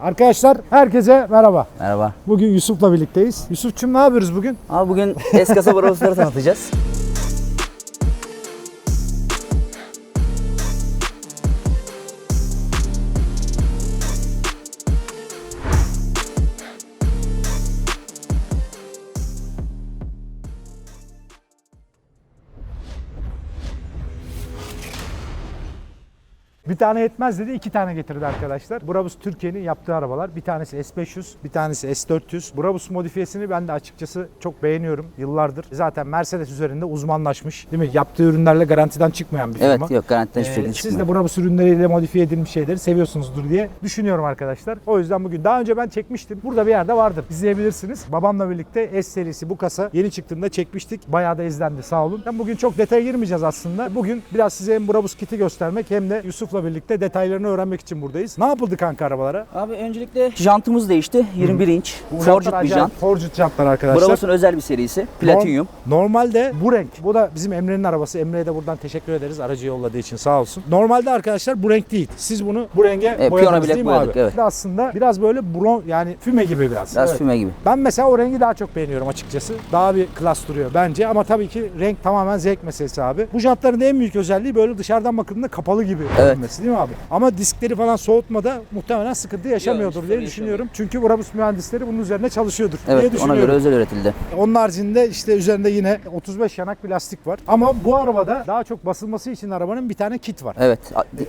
Arkadaşlar herkese merhaba. Merhaba. Bugün Yusuf'la birlikteyiz. Yusuf'cum ne yapıyoruz bugün? Abi bugün Eskasa Bravo'sları tanıtacağız. Bir tane yetmez dedi, iki tane getirdi arkadaşlar. Brabus Türkiye'nin yaptığı arabalar. Bir tanesi S500, bir tanesi S400. Brabus modifiyesini ben de açıkçası çok beğeniyorum yıllardır. Zaten Mercedes üzerinde uzmanlaşmış. Değil mi? Yaptığı ürünlerle garantiden çıkmayan bir firma. evet yok garantiden hiçbir Ee, şekilde siz çıkmıyor. de Brabus ürünleriyle modifiye edilmiş şeyleri seviyorsunuzdur diye düşünüyorum arkadaşlar. O yüzden bugün daha önce ben çekmiştim. Burada bir yerde vardır. İzleyebilirsiniz. Babamla birlikte S serisi bu kasa yeni çıktığında çekmiştik. Bayağı da izlendi sağ olun. Ben bugün çok detaya girmeyeceğiz aslında. Bugün biraz size hem Brabus kiti göstermek hem de Yusuf'la birlikte detaylarını öğrenmek için buradayız. Ne yapıldı kanka arabalara? Abi öncelikle jantımız değişti. 21 inç. Forged bir jant. Forged jantlar arkadaşlar. Bravo'sun özel bir serisi. Platinum. Normalde bu renk. Bu da bizim Emre'nin arabası. Emre'ye de buradan teşekkür ederiz aracı yolladığı için sağ olsun. Normalde arkadaşlar bu renk değil. Siz bunu bu renge Evet, boyadınız değil mi boyadık, abi? evet. Aslında biraz böyle bron yani füme gibi biraz. Biraz Evet. füme gibi. Ben mesela o rengi daha çok beğeniyorum açıkçası. Daha bir klas duruyor bence ama tabii ki renk tamamen zevk meselesi abi. Bu jantların en büyük özelliği böyle dışarıdan bakıldığında kapalı gibi Evet. Görünmesi değil mi abi? Ama diskleri falan soğutmada muhtemelen sıkıntı yaşamıyordur hiç diye düşünüyorum. Çünkü Brabus mühendisleri bunun üzerine çalışıyordur diye Evet ona düşünüyorum. göre özel üretildi. Onun haricinde işte üzerinde yine 35 yanak bir lastik var. Ama bu arabada daha çok basılması için arabanın bir tane kit var. Evet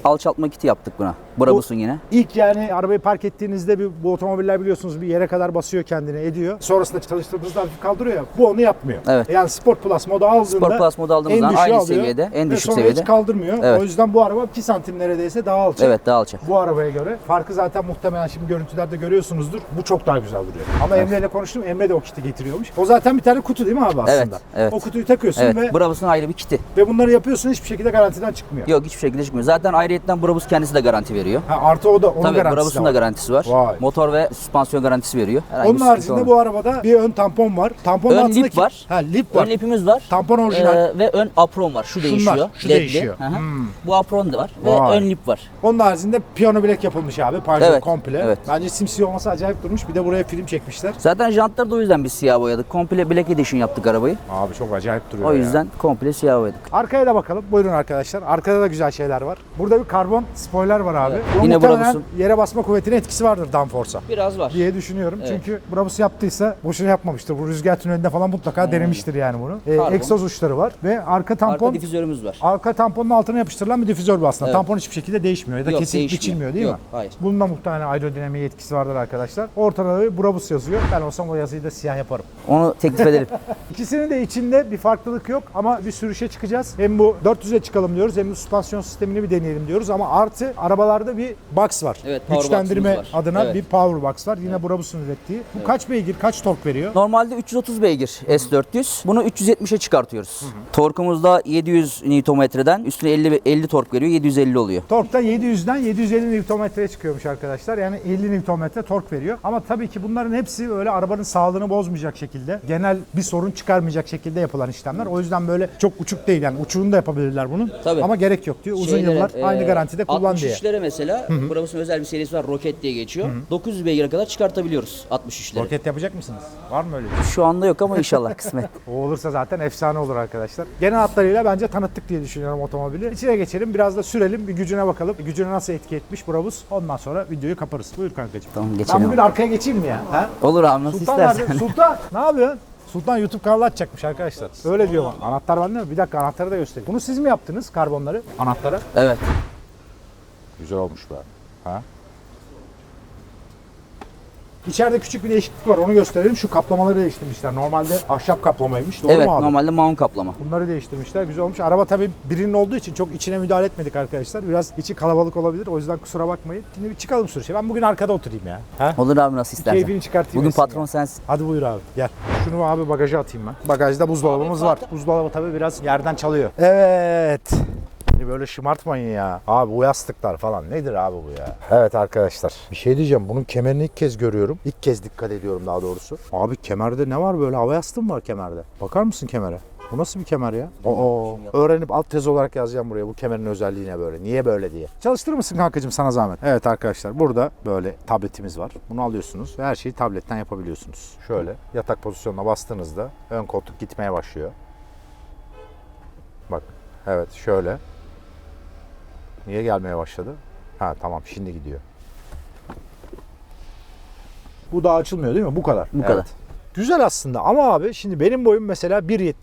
alçaltma kiti yaptık buna. Bravo'sun yine. İlk yani arabayı park ettiğinizde bir, bu otomobiller biliyorsunuz bir yere kadar basıyor kendini ediyor. Sonrasında çalıştırdığınızda hafif kaldırıyor ya. Bu onu yapmıyor. Evet. Yani Sport Plus modu aldığında Sport Plus modu aldığımız en zaman düşüğü aynı alıyor seviyede, en düşük seviyede. hiç kaldırmıyor. Evet. O yüzden bu araba 2 santim neredeyse daha alçak. Evet daha alçak. Bu arabaya göre. Farkı zaten muhtemelen şimdi görüntülerde görüyorsunuzdur. Bu çok daha güzel duruyor. Ama Emre ile konuştum. Emre de o kiti getiriyormuş. O zaten bir tane kutu değil mi abi aslında? Evet, evet. O kutuyu takıyorsun Evet ve, Bravo'sun ayrı bir kiti. ve bunları yapıyorsun hiçbir şekilde garantiden çıkmıyor. Yok hiçbir şekilde çıkmıyor. Zaten ayrıyetten Bravo'sun kendisi de garanti veriyor. Ha, artı o da onun Tabii garantisi var. da garantisi var. Vay. Motor ve süspansiyon garantisi veriyor. Herhangi Onun haricinde olmaz. bu arabada bir ön tampon var. Tamponun Ön altındaki... lip var. Ha lip var. Ön lipimiz var. Tampon orijinal. Ee, ve ön apron var. Şu Şunlar, değişiyor. şu Ledli. değişiyor. Hı hı. Hmm. Bu apron da var. Vay. Ve ön lip var. Onun haricinde piyano bilek yapılmış abi. Pajot Evet, komple. evet. Bence simsiyah olması acayip durmuş. Bir de buraya film çekmişler. Zaten jantları da o yüzden biz siyah boyadık. Komple Black Edition yaptık arabayı. Abi çok acayip duruyor O ya. yüzden komple siyah boyadık. Arkaya da bakalım. Buyurun arkadaşlar. Arkada da güzel şeyler var. Burada bir karbon spoiler var abi. Evet. Yine muhtemelen Brabus'un. yere basma kuvvetine etkisi vardır downforce'a Biraz var. diye düşünüyorum. Evet. Çünkü Brabus yaptıysa boşuna yapmamıştır. Bu rüzgar tünelinde falan mutlaka denemiştir yani bunu. Ee, Karbon. egzoz uçları var ve arka tampon Arka difüzörümüz var. Arka tamponun altına yapıştırılan bir difüzör bu aslında. Tampon hiçbir şekilde değişmiyor ya da Yok, kesilip değişmiyor. biçilmiyor değil Yok, mi? hayır. Bunun da muhtemelen aerodinamiğe etkisi vardır arkadaşlar. Ortada da bir Brabus yazıyor. Ben olsam o yazıyı da siyah yaparım. Onu teklif edelim. İkisinin de içinde bir farklılık yok ama bir sürüşe çıkacağız. Hem bu 400'e çıkalım diyoruz hem de süspansiyon sistemini bir deneyelim diyoruz ama artı arabalarda bir box var. Evet, power Güçlendirme var. adına Evet. bir power box var. Yine Brabus'un ürettiği. Bu kaç beygir, kaç tork veriyor? Normalde 330 beygir S400. Bunu 370'e çıkartıyoruz. Torkumuz da 700 Nm'den üstüne 50 50 tork veriyor. 750 oluyor. Torkta 700'den 750 Nm'ye çıkıyormuş arkadaşlar. Yani 50 Nm tork veriyor. Ama tabii ki bunların hepsi öyle arabanın sağlığını bozmayacak şekilde, genel bir sorun çıkarmayacak şekilde yapılan işlemler. O yüzden böyle çok uçuk değil yani uçuğunu da yapabilirler bunun. Tabii. Ama gerek yok diyor. Uzun Şeylere, yıllar e, aynı garantide kullan diye. 63'lere mesela Brabus'un özel bir serisi var. Roket diye geçiyor. 900 beygire kadar çıkartabiliyoruz 63'leri. Roket yapacak mısınız? Var mı öyle bir şey? Şu anda yok ama inşallah kısmet. O olursa zaten efsane olur arkadaşlar. Genel hatlarıyla bence tanıttık diye düşünüyorum otomobili. İçine geçelim biraz da sürelim bir gücüne bakalım. Gücüne nasıl etki etmiş Brabus. Ondan sonra videoyu kaparız. Buyur kankacığım. Tamam, Ben geçelim bugün abi. arkaya geçeyim mi ya? Ha? Olur abi nasıl Sultan istersen. nerede? Sultan ne yapıyorsun? Sultan YouTube kanalı açacakmış arkadaşlar. Öyle diyor bana. Anahtar bende mi? Bir dakika anahtarı da göstereyim. Bunu siz mi yaptınız karbonları? Anahtara. Evet. Güzel olmuş be. Ha? İçeride küçük bir değişiklik var onu gösterelim. Şu kaplamaları değiştirmişler. Normalde ahşap kaplamaymış. Doğru evet mu abi? normalde mount kaplama. Bunları değiştirmişler. Güzel olmuş. Araba tabii birinin olduğu için çok içine müdahale etmedik arkadaşlar. Biraz içi kalabalık olabilir. O yüzden kusura bakmayın. Şimdi bir çıkalım sürüşe. Ben bugün arkada oturayım ya. Ha? Olur abi nasıl istersen. Keyfini çıkartayım. Bugün patron ya. sensin. Hadi buyur abi gel. Şunu abi bagaja atayım ben. Bagajda buzdolabımız var. Buzdolabı tabii biraz yerden çalıyor. Evet. Beni böyle şımartmayın ya. Abi bu yastıklar falan nedir abi bu ya? Evet arkadaşlar. Bir şey diyeceğim. Bunun kemerini ilk kez görüyorum. İlk kez dikkat ediyorum daha doğrusu. Abi kemerde ne var böyle? Hava yastığı mı var kemerde? Bakar mısın kemere? Bu nasıl bir kemer ya? Oo. Öğrenip alt tez olarak yazacağım buraya bu kemerin özelliğine böyle. Niye böyle diye. Çalıştırır mısın kankacığım sana zahmet? Evet arkadaşlar burada böyle tabletimiz var. Bunu alıyorsunuz ve her şeyi tabletten yapabiliyorsunuz. Şöyle yatak pozisyonuna bastığınızda ön koltuk gitmeye başlıyor. Bak evet şöyle. Niye gelmeye başladı? Ha tamam şimdi gidiyor. Bu daha açılmıyor değil mi? Bu kadar. Bu kadar. Güzel aslında ama abi şimdi benim boyum mesela 1.70.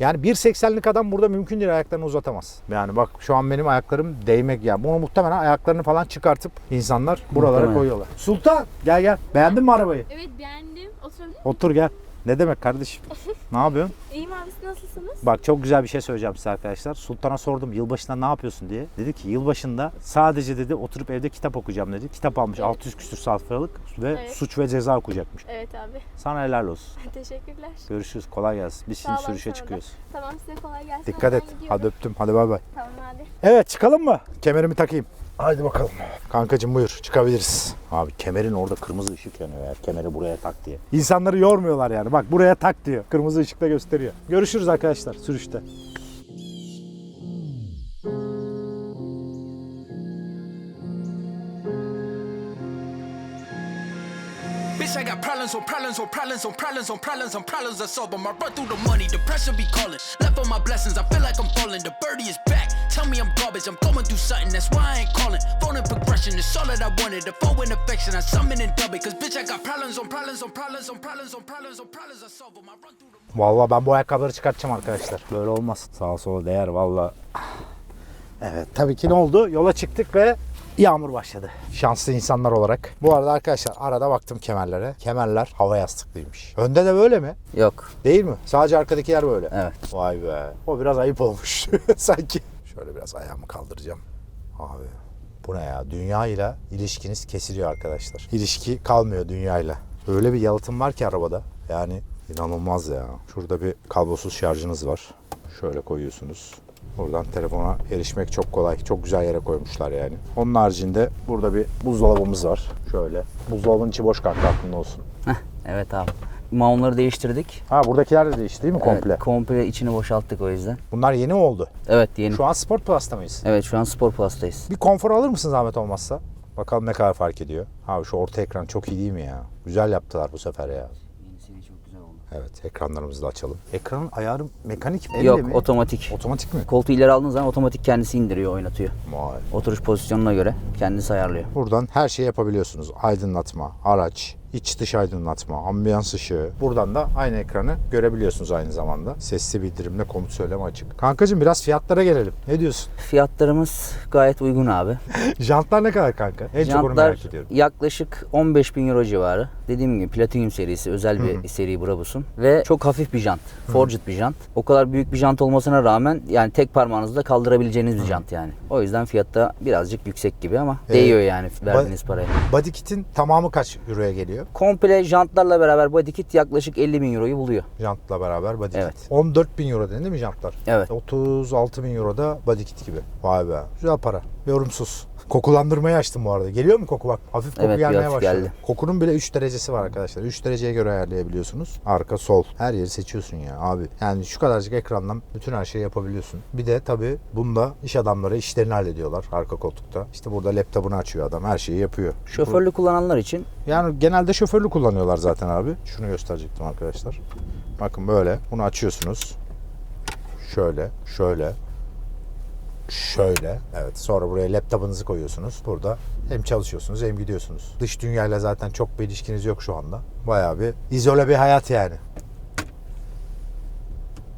Yani 1.80'lik adam burada mümkün değil ayaklarını uzatamaz. Yani bak şu an benim ayaklarım değmek yani. Bunu muhtemelen ayaklarını falan çıkartıp insanlar buralara Muhtemelen. koyuyorlar. Sultan gel gel. Beğendin mi arabayı? Evet beğendim. Oturabilir miyim? Otur gel. Ne demek kardeşim? ne yapıyorsun? İyiyim abi siz nasılsınız? Bak çok güzel bir şey söyleyeceğim size arkadaşlar. Sultan'a sordum yılbaşında ne yapıyorsun diye. Dedi ki yılbaşında sadece dedi oturup evde kitap okuyacağım dedi. Kitap almış Evet. 600 küsür sayfalık ve Evet. suç ve ceza okuyacakmış. Evet abi. Sana helal olsun. Teşekkürler. Görüşürüz. Kolay gelsin. Biz şimdi sürüşe sana da. çıkıyoruz. Tamam size kolay gelsin. Dikkat et. gidiyorum. Hadi öptüm. Hadi bay bay. Tamam hadi. Evet çıkalım mı? Kemerimi takayım. Haydi bakalım. Kankacım buyur çıkabiliriz. Abi kemerin orada kırmızı ışık yanıyor ya. Kemeri buraya tak diye. İnsanları yormuyorlar yani. Bak buraya tak diyor. Kırmızı ışıkta gösteriyor. Görüşürüz arkadaşlar sürüşte. Bitch, I got problems on problems on problems on problems on problems on problems I solve them. I run through the money, the pressure be calling. Left on my blessings, I feel like I'm falling. The birdie is back. Tell me I'm garbage, I'm going through something, that's why I ain't calling. Phone in progression, it's all that I wanted. The phone in affection, I summon and dub it. Cause bitch, I got problems on problems on problems on problems on problems on problems I solve them. I run through the Vallahi ben bu ayakkabıları çıkartacağım arkadaşlar. Böyle olmaz. Sağa sola değer valla. Evet tabii ki ne oldu? Yola çıktık ve yağmur başladı. Şanslı insanlar olarak. Bu arada arkadaşlar arada baktım kemerlere. Kemerler hava yastıklıymış. Önde de böyle mi? Yok. Değil mi? Sadece arkadakiler böyle. Evet. Vay be. O biraz ayıp olmuş sanki. Şöyle biraz ayağımı kaldıracağım. Abi bu ne ya? Dünya ile ilişkiniz kesiliyor arkadaşlar. İlişki kalmıyor dünyayla. Öyle bir yalıtım var ki arabada. Yani inanılmaz ya. Şurada bir kablosuz şarjınız var. Şöyle koyuyorsunuz. Buradan telefona erişmek çok kolay. Çok güzel yere koymuşlar yani. Onun haricinde burada bir buzdolabımız var. Şöyle. Buzdolabının içi boş kanka aklında olsun. Heh, evet abi. Mount'ları değiştirdik. Ha buradakiler de değişti değil mi komple? Evet, komple içini boşalttık o yüzden. Bunlar yeni oldu. Evet yeni. Şu an Sport Plus'ta mıyız? Evet şu an Spor Plus'tayız. Bir konfor alır mısın zahmet olmazsa? Bakalım ne kadar fark ediyor. Abi şu orta ekran çok iyi değil mi ya? Güzel yaptılar bu sefer ya. Yenisi çok güzel oldu. Evet ekranlarımızı da açalım. Ekranın ayarı mekanik mi? Yok mi? otomatik. Otomatik mi? Koltuğu ileri aldığın zaman otomatik kendisi indiriyor, oynatıyor. Vay. Oturuş pozisyonuna göre kendisi ayarlıyor. Buradan her şeyi yapabiliyorsunuz. Aydınlatma, araç, iç dış aydınlatma, ambiyans ışığı. Buradan da aynı ekranı görebiliyorsunuz aynı zamanda. Sesli bildirimle komut söyleme açık. Kankacığım biraz fiyatlara gelelim. Ne diyorsun? Fiyatlarımız gayet uygun abi. Jantlar ne kadar kanka? En çok onu Jantlar merak ediyorum. yaklaşık 15 bin euro civarı. Dediğim gibi Platinum serisi özel bir seri Brabus'un. Ve çok hafif bir jant. Forged bir jant. O kadar büyük bir jant olmasına rağmen yani tek parmağınızla kaldırabileceğiniz bir jant yani. O yüzden fiyatta birazcık yüksek gibi ama Ee, değiyor yani verdiğiniz paraya. Body kit'in tamamı kaç euroya geliyor? Komple jantlarla beraber body kit yaklaşık 50 bin euroyu buluyor. Jantla beraber body Evet. kit. 14 bin euro dedin değil mi jantlar? Evet. 36 bin euro da body kit gibi. Vay be. Güzel para. Yorumsuz. Kokulandırmayı açtım bu arada. Geliyor mu koku bak? Hafif koku Evet, gelmeye başladı. geldi. Kokunun bile 3 derecesi var arkadaşlar. 3 dereceye göre ayarlayabiliyorsunuz. Arka, sol. Her yeri seçiyorsun ya abi. Yani şu kadarcık ekrandan bütün her şeyi yapabiliyorsun. Bir de tabii bunda iş adamları işlerini hallediyorlar arka koltukta. İşte burada laptopunu açıyor adam. Her şeyi yapıyor. Şoförlü kullananlar için Yani genelde şoförlü kullanıyorlar zaten abi. Şunu gösterecektim arkadaşlar. Bakın böyle. Bunu açıyorsunuz. Şöyle, şöyle, şöyle. Evet. Sonra buraya laptopunuzu koyuyorsunuz. Burada hem çalışıyorsunuz hem gidiyorsunuz. Dış dünyayla zaten çok bir ilişkiniz yok şu anda. Bayağı bir izole bir hayat yani.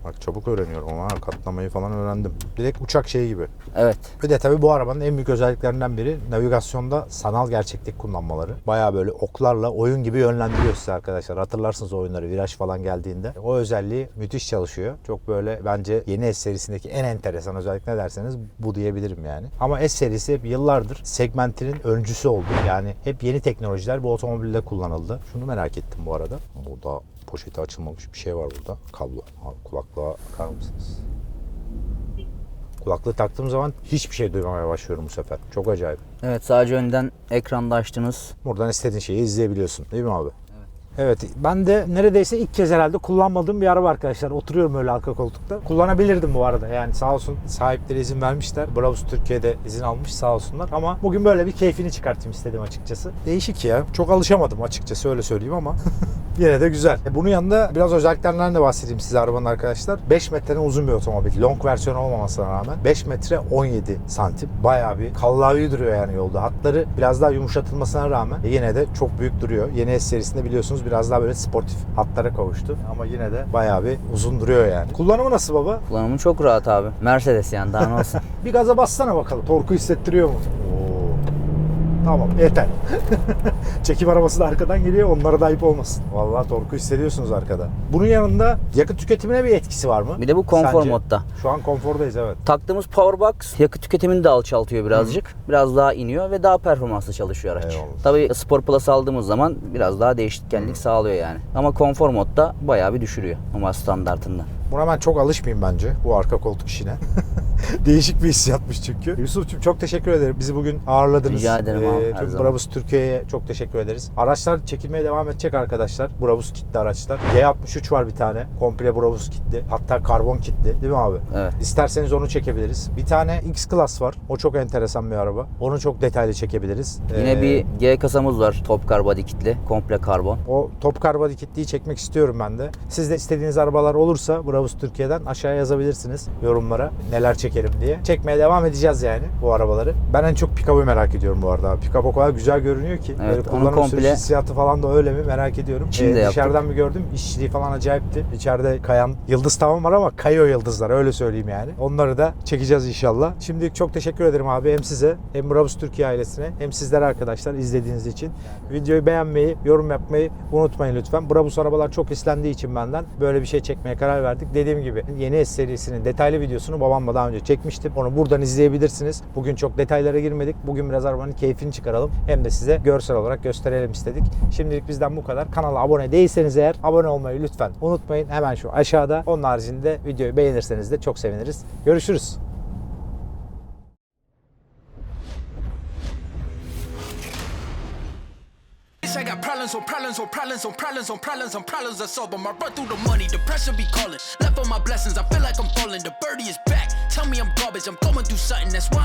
Bak çabuk öğreniyorum ama katlamayı falan öğrendim. Direkt uçak şeyi gibi. evet Bir de tabii bu arabanın en büyük özelliklerinden biri navigasyonda sanal gerçeklik kullanmaları. Bayağı böyle oklarla oyun gibi yönlendiriyor sizi arkadaşlar. Hatırlarsınız oyunları viraj falan geldiğinde. O özelliği müthiş çalışıyor. Çok böyle bence yeni S serisindeki en enteresan özellik ne derseniz bu diyebilirim yani. Ama S serisi hep yıllardır segmentinin öncüsü oldu. Yani hep yeni teknolojiler bu otomobilde kullanıldı. Şunu merak ettim bu arada. Burada poşeti açılmamış bir şey var burada. Kablo. Abi kulaklığa bakar mısınız? Kulaklığı taktığım zaman hiçbir şey duymamaya başlıyorum bu sefer. Çok acayip. evet sadece önden ekranda açtınız. Buradan istediğin şeyi izleyebiliyorsun. Değil mi abi? Evet ben de neredeyse ilk kez herhalde kullanmadığım bir araba arkadaşlar. Oturuyorum öyle arka koltukta. Kullanabilirdim bu arada yani sağ olsun sahipleri izin vermişler. Brabus Türkiye'de izin almış sağ olsunlar. Ama bugün böyle bir keyfini çıkartayım istedim açıkçası. Değişik ya. Çok alışamadım açıkçası öyle söyleyeyim ama yine de güzel. E, Bunun yanında biraz özelliklerinden de bahsedeyim size arabanın arkadaşlar. 5 metrenin uzun bir otomobil. Long versiyon olmamasına rağmen 5 metre 17 santim. Bayağı bir kallavi duruyor yani yolda. Hatları biraz daha yumuşatılmasına rağmen e, yine de çok büyük duruyor. Yeni S serisinde biliyorsunuz biraz daha böyle sportif hatlara kavuştu. Ama yine de bayağı bir uzun duruyor yani. Kullanımı nasıl baba? Kullanımı çok rahat abi. Mercedes yani daha ne olsun. Bir gaza bassana bakalım. Torku hissettiriyor mu? Tamam yeter. Çekim arabası da arkadan geliyor. Onlara da ayıp olmasın. Vallahi torku hissediyorsunuz arkada. Bunun yanında yakıt tüketimine bir etkisi var mı? Bir de bu konfor Sence? modda. Şu an konfordayız evet. Taktığımız Powerbox yakıt tüketimini de alçaltıyor birazcık. Biraz daha iniyor ve daha performanslı çalışıyor araç. Eyvallah. Tabii Sport Plus aldığımız zaman biraz daha değişkenlik sağlıyor yani. Ama konfor modda bayağı bir düşürüyor normal standartından. Buna ben çok alışmayayım bence bu arka koltuk işine. Değişik bir hissiyatmış çünkü. Yusuf'cum çok teşekkür ederim. Bizi bugün ağırladınız. Rica ederim abi, her tüm zaman. Brabus Türkiye'ye çok teşekkür ederiz. Araçlar çekilmeye devam edecek arkadaşlar. Brabus kitli araçlar. G63 var bir tane. Komple Brabus kitli. Hatta karbon kitli. Değil mi abi? Evet. İsterseniz onu çekebiliriz. Bir tane X Class var. O çok enteresan bir araba. Onu çok detaylı çekebiliriz. Yine Ee, bir G kasamız var. Top Car body kitli. Komple karbon. O top karbon kitliyi çekmek istiyorum ben de. Siz de istediğiniz arabalar olursa Brabus Türkiye'den aşağıya yazabilirsiniz yorumlara neler çekelim diye. Çekmeye devam edeceğiz yani bu arabaları. Ben en çok pick-up'ı merak ediyorum bu arada. Pick-up o kadar güzel görünüyor ki. Evet, Böyle kullanım komple- sürüş hissiyatı falan da öyle mi merak ediyorum. Ee, İçini de yaptık. dışarıdan bir gördüm. İşçiliği falan acayipti. İçeride kayan yıldız tamam var ama kayıyor yıldızlar öyle söyleyeyim yani. Onları da çekeceğiz inşallah. Şimdi çok teşekkür ederim abi hem size hem Brabus Türkiye ailesine hem sizlere arkadaşlar izlediğiniz için. Videoyu beğenmeyi, yorum yapmayı unutmayın lütfen. Brabus arabalar çok istendiği için benden böyle bir şey çekmeye karar verdik. Dediğim gibi yeni S serisinin detaylı videosunu babamla daha önce çekmiştim. Onu buradan izleyebilirsiniz. Bugün çok detaylara girmedik. Bugün biraz arabanın keyfini çıkaralım. Hem de size görsel olarak gösterelim istedik. Şimdilik bizden bu kadar. Kanala abone değilseniz eğer abone olmayı lütfen unutmayın. Hemen şu aşağıda. Onun haricinde videoyu beğenirseniz de çok seviniriz. Görüşürüz. I got problems on problems on problems on problems on problems on problems I solve them. I run through the money, the pressure be calling. Left on my blessings, I feel like I'm falling. The birdie is back. Tell me I'm garbage, I'm going through something that's why.